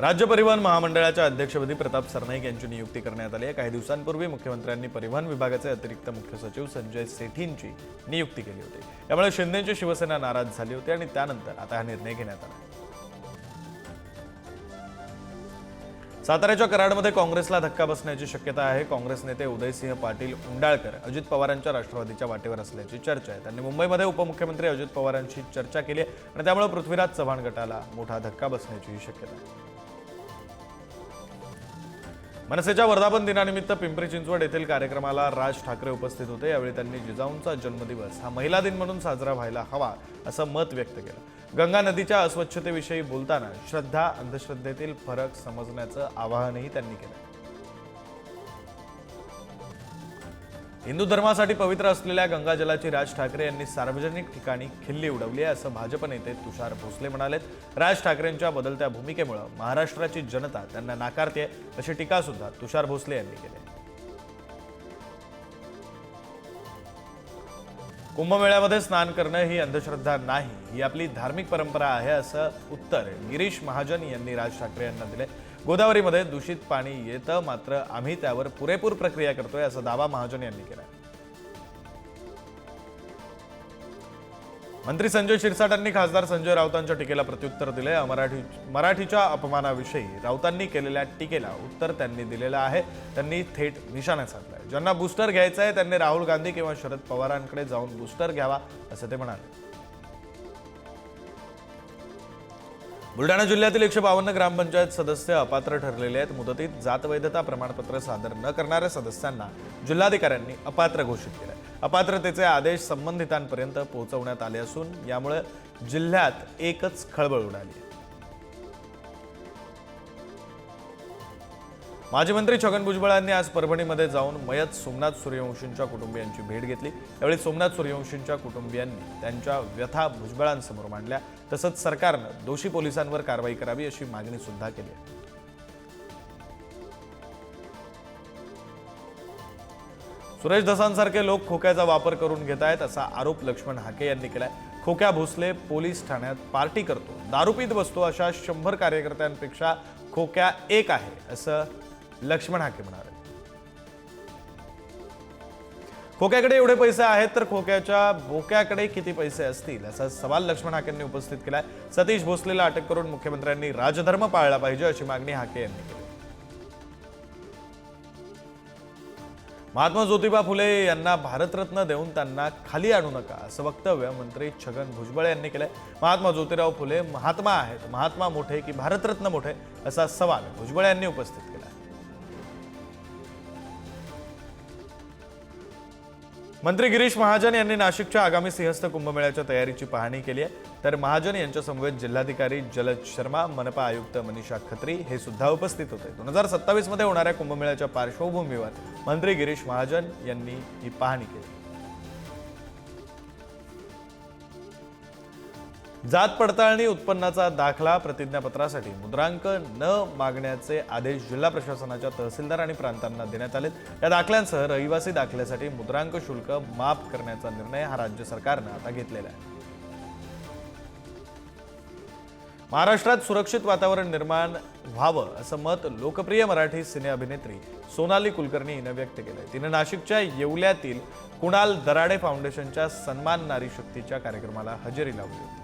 राज्य परिवहन महामंडळाच्या अध्यक्षपदी प्रताप सरनाईक यांची नियुक्ती करण्यात आली आहे. काही दिवसांपूर्वी मुख्यमंत्र्यांनी परिवहन विभागाचे अतिरिक्त मुख्य सचिव संजय सेठींची नियुक्ती केली होती. त्यामुळे शिंदेची शिवसेना नाराज झाली होती आणि त्यानंतर आता हा निर्णय घेण्यात आला. साताऱ्याच्या कराडमध्ये काँग्रेसला धक्का बसण्याची शक्यता आहे. काँग्रेस नेते उदयसिंह पाटील उंडाळकर अजित पवारांच्या राष्ट्रवादीच्या वाटेवर असल्याची चर्चा आहे. त्यांनी मुंबईमध्ये उपमुख्यमंत्री अजित पवारांशी चर्चा केली आणि त्यामुळे पृथ्वीराज चव्हाण गटाला मोठा धक्का बसण्याचीही शक्यता आहे. मनसेच्या वर्धापन दिनानिमित्त पिंपरी चिंचवड येथील कार्यक्रमाला राज ठाकरे उपस्थित होते. यावेळी त्यांनी जिजाऊंचा जन्मदिवस हा महिला दिन म्हणून साजरा व्हायला हवा असं मत व्यक्त केलं. गंगा नदीच्या अस्वच्छतेविषयी बोलताना श्रद्धा अंधश्रद्धेतील फरक समजण्याचं आवाहनही त्यांनी केलं. हिंदू धर्मासाठी पवित्र असलेल्या गंगाजलाची राज ठाकरे यांनी सार्वजनिक ठिकाणी खिल्ली उडवली आहे असं भाजप नेते तुषार भोसले म्हणालेत. राज ठाकरेंच्या बदलत्या भूमिकेमुळे महाराष्ट्राची जनता त्यांना नाकारते अशी टीका सुद्धा तुषार भोसले यांनी केली कुंभमेळ्यामध्ये स्नान करणं ही अंधश्रद्धा नाही ही आपली धार्मिक परंपरा आहे असं उत्तर गिरीश महाजन यांनी राज ठाकरे यांना दिले गोदावरीमध्ये दूषित पाणी येतं मात्र आम्ही त्यावर पुरेपूर प्रक्रिया करतोय असा दावा महाजन यांनी केला मंत्री संजय शिरसाटांनी खासदार संजय राऊतांच्या टीकेला प्रत्युत्तर दिले. मराठी मराठीच्या अपमानाविषयी राऊतांनी केलेल्या टीकेला उत्तर त्यांनी दिलेलं आहे. त्यांनी थेट निशाणा साधलाय. ज्यांना बूस्टर घ्यायचं आहे त्यांनी राहुल गांधी किंवा शरद पवारांकडे जाऊन बूस्टर घ्यावा असं ते म्हणाले. बुलढाणा जिल्ह्यातील एकशे बावन्न ग्रामपंचायत सदस्य अपात्र ठरलेले आहेत. मुदतीत जात वैधता प्रमाणपत्र सादर न करणाऱ्या सदस्यांना जिल्हाधिकाऱ्यांनी अपात्र घोषित केलं अपात्रतेचे आदेश संबंधितांपर्यंत पोहोचवण्यात आले असून यामुळे जिल्ह्यात एकच खळबळ उडाली माजी मंत्री छगन भुजबळ यांनी आज परभणीमध्ये जाऊन मयत सोमनाथ सूर्यवंशींच्या कुटुंबियांची भेट घेतली. त्यावेळी सोमनाथ सूर्यवंशींच्या कुटुंबियांनी त्यांच्या व्यथा भुजबळांसमोर मांडल्या. तसंच सरकारनं दोषी पोलिसांवर कारवाई करावी अशी मागणी सुद्धा केली आहे. सुरेश धसांसारखे लोक खोक्याचा वापर करून घेत आहेत असा आरोप लक्ष्मण हाके यांनी केलाय. खोक्या भोसले पोलीस ठाण्यात पार्टी करतो. दारूपीत बसतो अशा शंभर कार्यकर्त्यांपेक्षा खोक्या एक आहे असं लक्ष्मण हाके म्हणाले. खोक्याकडे एवढे पैसे आहेत तर खोक्याच्या बोक्याकडे किती पैसे असतील? असा सवाल लक्ष्मण हाकेंनी उपस्थित केलाय. सतीश भोसलेला अटक करून मुख्यमंत्र्यांनी राजधर्म पाळला पाहिजे अशी मागणी हाके यांनी केली. महात्मा ज्योतिबा फुले यांना भारतरत्न देऊन त्यांना खाली आणू नका असं वक्तव्य मंत्री छगन भुजबळ यांनी केलंय. महात्मा ज्योतिराव फुले महात्मा आहेत. महात्मा मोठे की भारतरत्न मोठे असा सवाल भुजबळ यांनी उपस्थित केला मंत्री गिरीश महाजन यांनी नाशिकच्या आगामी सिंहस्थ कुंभमेळ्याच्या तयारीची पाहणी केली आहे. तर महाजन यांच्यासमवेत जिल्हाधिकारी जलज शर्मा मनपा आयुक्त मनीषा खत्री हे सुद्धा उपस्थित होते. दोन हजार सत्तावीसमध्ये होणाऱ्या कुंभमेळ्याच्या पार्श्वभूमीवर मंत्री गिरीश महाजन यांनी ही पाहणी केली. जात पडताळणी उत्पन्नाचा दाखला प्रतिज्ञापत्रासाठी मुद्रांक न मागण्याचे आदेश जिल्हा प्रशासनाच्या तहसीलदार आणि प्रांतांना देण्यात आले या दाखल्यांसह रहिवासी दाखल्यासाठी मुद्रांक शुल्क माफ करण्याचा निर्णय हा राज्य सरकारनं आता घेतलेला आहे. महाराष्ट्रात सुरक्षित वातावरण निर्माण व्हावं असं मत लोकप्रिय मराठी सिने अभिनेत्री सोनाली कुलकर्णी हिनं व्यक्त केलंय. तिनं नाशिकच्या येवल्यातील कुणाल दराडे फाउंडेशनच्या सन्मान नारी शक्तीच्या कार्यक्रमाला हजेरी लावली होती.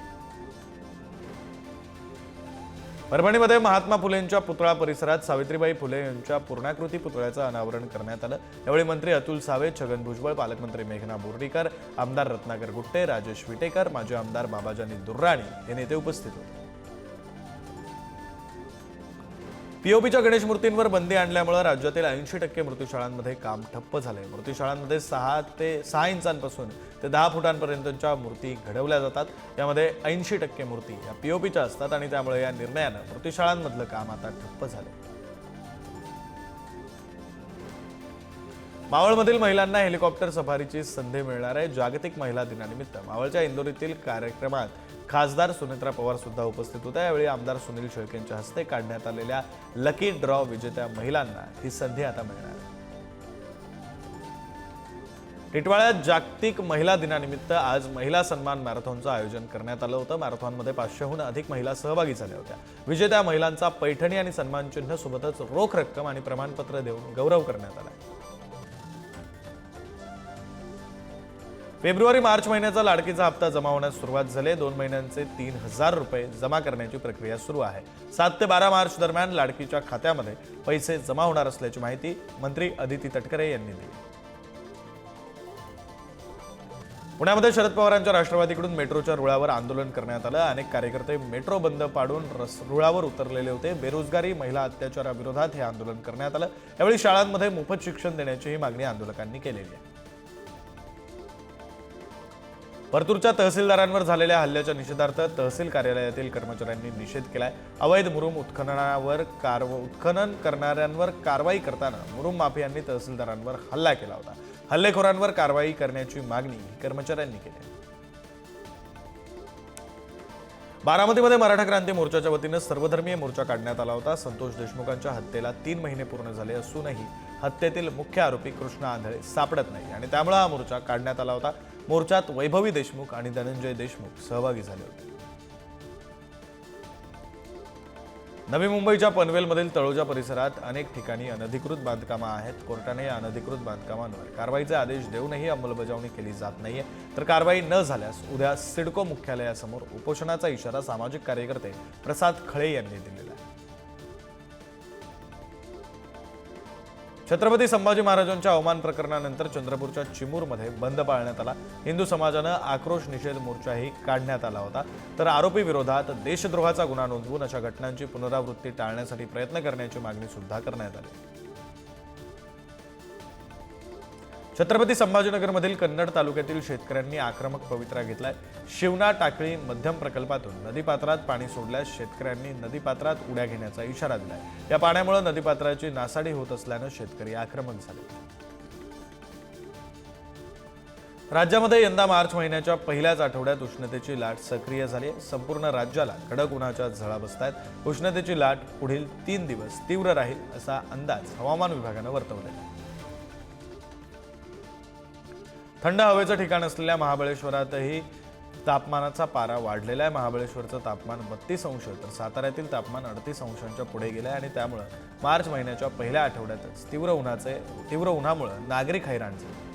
परभणीमध्ये महात्मा फुलेंच्या पुतळा परिसरात सावित्रीबाई फुले यांच्या पूर्णाकृती पुतळ्याचं अनावरण करण्यात आलं. यावेळी मंत्री अतुल सावे छगन भुजबळ पालकमंत्री मेघना बोर्डीकर आमदार रत्नाकर गुट्टे राजेश विटेकर माजी आमदार बाबाजानी दुर्राणी हे नेते उपस्थित होते. पीओपीच्या गणेश मूर्तींवर बंदी आणल्यामुळे राज्यातील ऐंशी टक्के मृत्यूशाळांमध्ये काम ठप्प झालंय. मृत्यूशाळांमध्ये सहा ते सहा इंचांपासून ते दहा फुटांपर्यंतच्या मूर्ती घडवल्या जातात. यामध्ये ऐंशी टक्के मूर्ती या पीओपीच्या असतात आणि त्यामुळे या निर्णयानं मृत्यूशाळांमधलं काम आता ठप्प झालंय. मावळमधील महिलांना हेलिकॉप्टर सफारीची संधी मिळणार आहे. जागतिक महिला दिनानिमित्त मावळच्या इंदोरीतील कार्यक्रमात खासदार सुनेत्रा पवार सुद्धा उपस्थित होत्या. यावेळी आमदार सुनील शेळकेंच्या हस्ते काढण्यात आलेल्या लकी ड्रॉ विजेत्या महिलांना ही संधी आता मिळणार आहे. टिटवाळ्यात जागतिक महिला दिनानिमित्त आज महिला सन्मान मॅरेथॉनचं आयोजन करण्यात आलं होतं. मॅरेथॉनमध्ये पाचशेहून अधिक महिला सहभागी झाल्या होत्या. विजेत्या महिलांचा पैठणी आणि सन्मानचिन्ह सोबतच रोख रक्कम आणि प्रमाणपत्र देऊन गौरव करण्यात आला. फेब्रुवारी मार्च महिन्याचा लाडकीचा हप्ता जमा होण्यास सुरुवात झाली. दोन महिन्यांचे तीन हजार रुपये जमा करण्याची प्रक्रिया सुरू आहे. सात ते बारा मार्च दरम्यान लाडकीच्या खात्यामध्ये पैसे जमा होणार असल्याची माहिती मंत्री अदिती तटकरे यांनी दिली. पुण्यामध्ये शरद पवारांच्या राष्ट्रवादीकडून मेट्रोच्या रुळावर आंदोलन करण्यात आलं. अनेक कार्यकर्ते मेट्रो बंद पाडून रस रुळावर उतरलेले होते. बेरोजगारी महिला अत्याचाराविरोधात हे आंदोलन करण्यात आलं. यावेळी शाळांमध्ये मोफत शिक्षण देण्याचीही मागणी आंदोलकांनी केलेली आहे. परतूरच्या तहसीलदारांवर झालेल्या हल्ल्याच्या निषेधार्थ तहसील कार्यालयातील कर्मचाऱ्यांनी निषेध केलाय. अवैध मुरुम उत्खननावर कारव उत्खनन करणाऱ्यांवर कारवाई करताना मुरुम माफियांनी तहसीलदारांवर हल्ला केला होता. हल्लेखोरांवर कारवाई करण्याची मागणी कर्मचाऱ्यांनी केली बारामतीमध्ये मराठा क्रांती मोर्चाच्या वतीनं सर्वधर्मीय मोर्चा काढण्यात आला होता. संतोष देशमुखांच्या हत्येला तीन महिने पूर्ण झाले असूनही हत्येतील मुख्य आरोपी कृष्ण आंधळे सापडत नाही आणि त्यामुळे हा मोर्चा काढण्यात आला होता. मोर्चात वैभवी देशमुख आणि धनंजय देशमुख सहभागी झाले होते. नवी मुंबईच्या पनवेलमधील तळोजा परिसरात अनेक ठिकाणी अनधिकृत बांधकामं आहेत. कोर्टाने या अनधिकृत बांधकामांवर कारवाईचे आदेश देऊनही अंमलबजावणी केली जात नाहीये. तर कारवाई न झाल्यास उद्या सिडको मुख्यालयासमोर उपोषणाचा इशारा सामाजिक कार्यकर्ते प्रसाद खळे यांनी दिलेला छत्रपती संभाजी महाराजांच्या अवमान प्रकरणानंतर चंद्रपूरच्या चिमूरमध्ये बंद पाळण्यात आला. हिंदू समाजानं आक्रोश निषेध मोर्चाही काढण्यात आला होता. तर आरोपी विरोधात देशद्रोहाचा गुन्हा नोंदवून अशा घटनांची पुनरावृत्ती टाळण्यासाठी प्रयत्न करण्याची मागणी सुद्धा करण्यात आली. छत्रपती संभाजीनगरमधील कन्नड तालुक्यातील शेतकऱ्यांनी आक्रमक पवित्रा घेतलाय. शिवना टाकळी मध्यम प्रकल्पातून नदीपात्रात पाणी सोडल्यास शेतकऱ्यांनी नदीपात्रात उड्या घेण्याचा इशारा दिलाय. या पाण्यामुळे नदीपात्राची नासाडी होत असल्यानं शेतकरी आक्रमक झाले. राज्यामध्ये यंदा मार्च महिन्याच्या पहिल्याच आठवड्यात उष्णतेची लाट सक्रिय झाली आहे. संपूर्ण राज्याला कडक उन्हाच्या झळा बसत आहेत उष्णतेची लाट पुढील तीन दिवस तीव्र राहील असा अंदाज हवामान विभागानं वर्तवला आहे थंड हवेचं ठिकाण असलेल्या महाबळेश्वरातही तापमानाचा पारा वाढलेला आहे. महाबळेश्वरचं तापमान बत्तीस अंश तर साताऱ्यातील तापमान अडतीस अंशांच्या पुढे गेलं आहे आणि त्यामुळं मार्च महिन्याच्या पहिल्या आठवड्यातच तीव्र उन्हाचे तीव्र उन्हामुळं नागरिक हैराण झाले.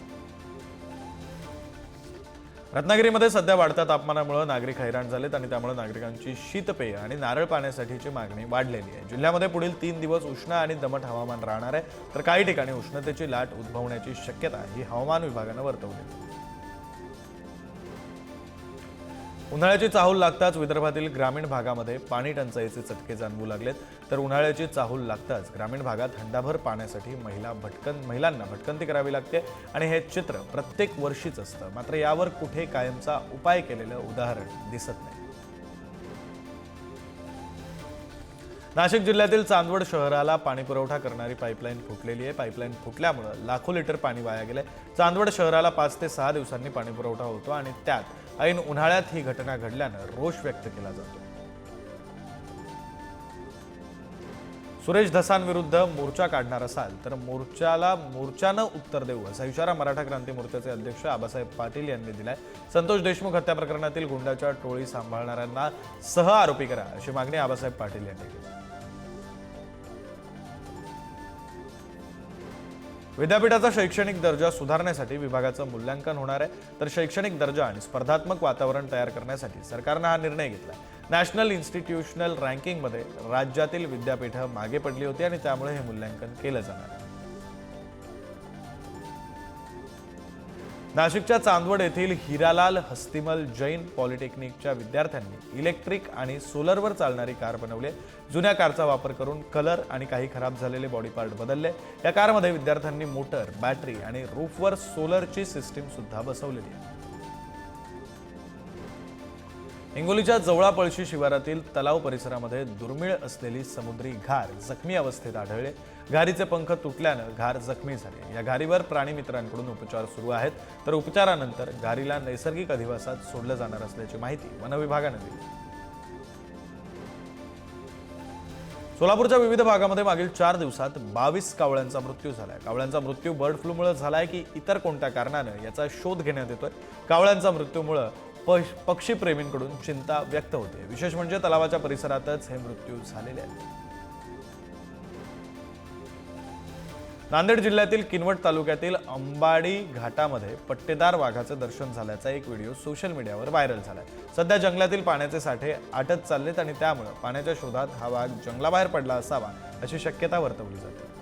रत्नागिरीमध्ये सध्या वाढत्या तापमानामुळे नागरिक हैराण झालेत आणि त्यामुळे नागरिकांची शीतपेय आणि नारळ पाण्यासाठीची मागणी वाढलेली आहे. जिल्ह्यामध्ये पुढील तीन दिवस उष्ण आणि दमट हवामान राहणार आहे. तर काही ठिकाणी उष्णतेची लाट उद्भवण्याची शक्यता ही हवामान विभागानं वर्तवली उन्हाळ्याची चाहूल लागताच विदर्भातील ग्रामीण भागामध्ये पाणी टंचाईचे चटके जाणवू लागलेत. तर उन्हाळ्याची चाहूल लागताच ग्रामीण भागात हंडाभर पाण्यासाठी महिला भटकन महिलांना भटकंती करावी लागते आणि हे चित्र प्रत्येक वर्षीच असतं. मात्र यावर कुठे कायमचा उपाय केलेलं उदाहरण दिसत नाही. नाशिक जिल्ह्यातील चांदवड शहराला पाणीपुरवठा करणारी पाईपलाईन फुटलेली आहे. पाईपलाईन फुटल्यामुळं लाखो लिटर पाणी वाया गेलंय. चांदवड शहराला पाच ते सहा दिवसांनी पाणी पुरवठा होतो आणि त्यात ऐन उन्हाळ्यात ही घटना घडल्यानं रोष व्यक्त केला जातो. सुरेश धसांविरुद्ध मोर्चा काढणार असाल तर मोर्चाला मोर्चानं उत्तर देऊ असा इशारा मराठा क्रांती मोर्चाचे अध्यक्ष आबासाहेब पाटील यांनी दिलाय. संतोष देशमुख हत्या प्रकरणातील गुंडाच्या टोळी सांभाळणाऱ्यांना सह आरोपी करा अशी मागणी आबासाहेब पाटील यांनी केली. विद्यापीठाचा शैक्षणिक दर्जा सुधारण्यासाठी विभागाचं मूल्यांकन होणार आहे. तर शैक्षणिक दर्जा आणि स्पर्धात्मक वातावरण तयार करण्यासाठी सरकारनं हा निर्णय घेतला नॅशनल इन्स्टिट्यूशनल रँकिंगमध्ये राज्यातील विद्यापीठं मागे पडली होती आणि त्यामुळे हे मूल्यांकन केलं जाणार नाशिकच्या चांदवड येथील हिरालाल हस्तिमल जैन पॉलिटेक्निकच्या विद्यार्थ्यांनी इलेक्ट्रिक आणि सोलरवर चालणारी कार बनवली. जुन्या कारचा वापर करून कलर आणि काही खराब झालेले बॉडी पार्ट बदलले. या कारमध्ये विद्यार्थ्यांनी मोटर बॅटरी आणि रूफवर सोलरची सिस्टीम सुद्धा बसवलेली आहे. हिंगोलीच्या जवळापळशी शिवारातील तलाव परिसरामध्ये दुर्मिळ असलेली समुद्री घार जखमी अवस्थेत आढळले. घारीचे पंख तुटल्यानं घार जखमी झाले. या घारीवर प्राणीमित्रांकडून उपचार सुरू आहेत. तर उपचारानंतर घारीला नैसर्गिक अधिवासात सोडलं जाणार असल्याची माहिती वनविभागानं दिली. सोलापूरच्या विविध भागामध्ये मागील चार दिवसात बावीस कावळ्यांचा मृत्यू झालाय. कावळ्यांचा मृत्यू बर्ड फ्लूमुळे झालाय की इतर कोणत्या कारणानं याचा शोध घेण्यात येतोय. कावळ्यांचा मृत्यूमुळे पश पक्षीप्रेमींकडून चिंता व्यक्त होते. विशेष म्हणजे तलावाच्या परिसरातच हे मृत्यू झालेले आहेत. नांदेड जिल्ह्यातील किनवट तालुक्यातील अंबाडी घाटामध्ये पट्टेदार वाघाचं दर्शन झाल्याचा एक व्हिडिओ सोशल मीडियावर व्हायरल झालाय. सध्या जंगलातील पाण्याचे साठे आटत चाललेत आणि त्यामुळे पाण्याच्या शोधात हा वाघ जंगलाबाहेर पडला असावा अशी शक्यता वर्तवली जाते.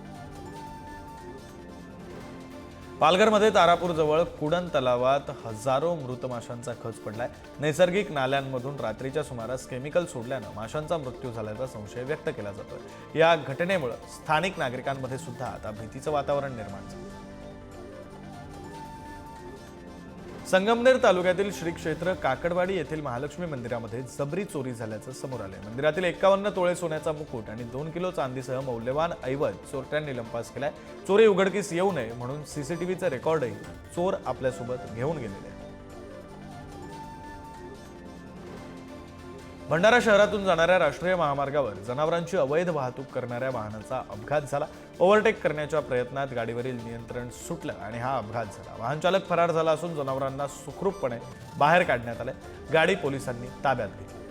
पालघरमध्ये तारापूरजवळ कुडन कुडण तलावात हजारो मृत माशांचा खच पडलाय. नैसर्गिक नाल्यांमधून रात्रीच्या सुमारास केमिकल सोडल्यानं माशांचा मृत्यू झाल्याचा संशय व्यक्त केला जातोय. या घटनेमुळे स्थानिक नागरिकांमध्ये सुद्धा आता भीतीचं वातावरण निर्माण झालं संगमनेर तालुक्यातील श्री क्षेत्र काकडवाडी येथील महालक्ष्मी मंदिरामध्ये जबरी चोरी झाल्याचं समोर आलंय. मंदिरातील एकावन्न तोळे सोन्याचा मुकुट आणि दोन किलो चांदीसह मौल्यवान ऐवज चोरट्यांनी लंपास केलाय. चोरी उघडकीस येऊ नये म्हणून सीसीटीव्हीचा रेकॉर्डही चोर आपल्यासोबत घेऊन गेलेले भंडारा शहरातून जाणाऱ्या राष्ट्रीय महामार्गावर जनावरांची अवैध वाहतूक करणाऱ्या वाहनाचा अपघात झाला. ओव्हरटेक करण्याच्या प्रयत्नात गाडीवरील नियंत्रण सुटलं आणि हा अपघात झाला. वाहन चालक फरार झाला असून जनावरांना सुखरूपपणे बाहेर काढण्यात आले गाडी पोलिसांनी ताब्यात घेतली.